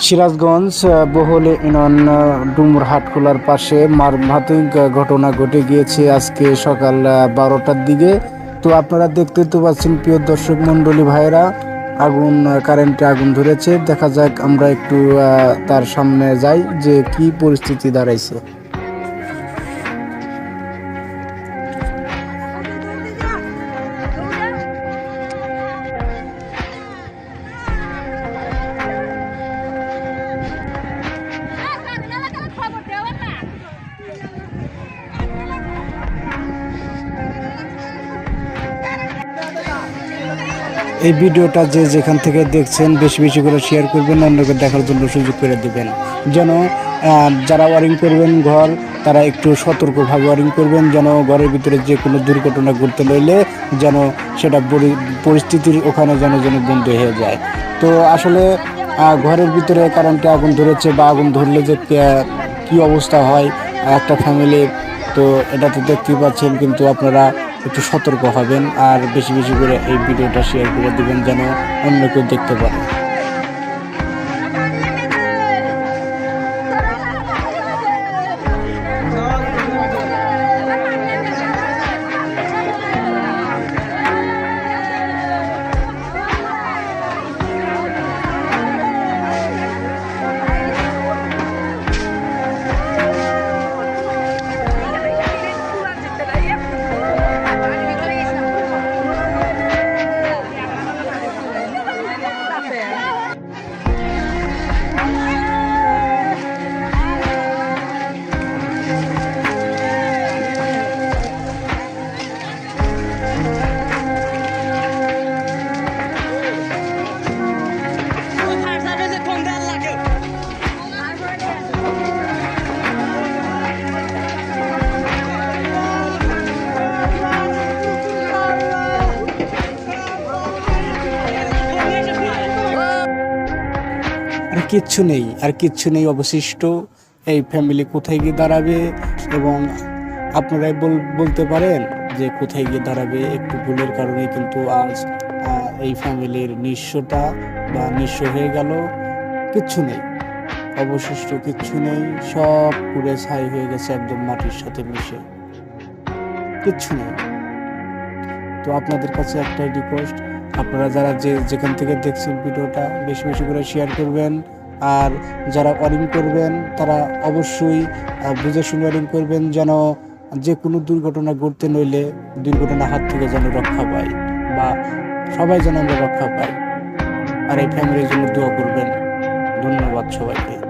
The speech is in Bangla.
সিরাজগঞ্জ বহলে আহ, ডুমুর হাটকুলার পাশে মারমাতিক ঘটনা ঘটে গিয়েছে আজকে সকাল বারোটার দিকে। তো আপনারা দেখতে তো পাচ্ছেন প্রিয় দর্শক মণ্ডলী ভাইরা আগুন কারেন্টে আগুন ধরেছে। দেখা যাক আমরা একটু তার সামনে যাই যে কি পরিস্থিতি দাঁড়াইছে। এই ভিডিওটা যে যেখান থেকে দেখছেন, বেশি বেশি করে শেয়ার করবেন, অন্যকে দেখার জন্য সুযোগ করে দিবেন। যেন যারা ওয়ারিং করবেন ঘর, তারা একটু সতর্কভাবে ওয়ারিং করবেন, যেন ঘরের ভিতরে যে কোনো দুর্ঘটনা ঘটতে লইলে যেন সেটা পরি- পরিস্থিতির ওখানে যেন যেন বন্ধ হয়ে যায়। তো আসলে ঘরের ভিতরে কারেন্টে আগুন ধরেছে বা আগুন ধরলে যে কে- অবস্থা হয় একটা ফ্যামিলির তো এটা তো দেখতেই পাচ্ছেন, কিন্তু আপনারা একটু সতর্ক হবেন আর বেশি বেশি করে এই ভিডিওটা শেয়ার করে দেবেন যেন অন্য কেউ দেখতে পারে। কিচ্ছু নেই, আর কিচ্ছু নেই অবশিষ্ট। এই ফ্যামিলি কোথায় গিয়ে দাঁড়াবে এবং আপনারাই বল- বলতে পারেন যে কোথায় গিয়ে দাঁড়াবে একটু ভুলের কারণে কিন্তু আজ এই ফ্যামিলির নিঃস্বতা বা নিঃস্ব হয়ে গেল। কিচ্ছু নেই, অবশিষ্ট কিচ্ছু নেই, সব পুড়ে ছাই হয়ে গেছে একদম মাটির সাথে মিশে। কিচ্ছু নেই। তো আপনাদের কাছে একটাই রিকোয়েস্ট আপনারা যারা যে, যেখান থেকে দেখছেন ভিডিওটা, বেশি বেশি করে শেয়ার করবেন। আর যারা অলিং করবেন, তারা অবশ্যই বুঝে শুনে অলিং করবেন যেন যে কোনো দুর্ঘটনা ঘটতে নইলে দুর্ঘটনা হাত থেকে যেন রক্ষা পাই বা সবাই যেন আমরা রক্ষা পাই। আর এই ফ্যামিলির জন্য দোয়া করবেন। ধন্যবাদ সবাইকে।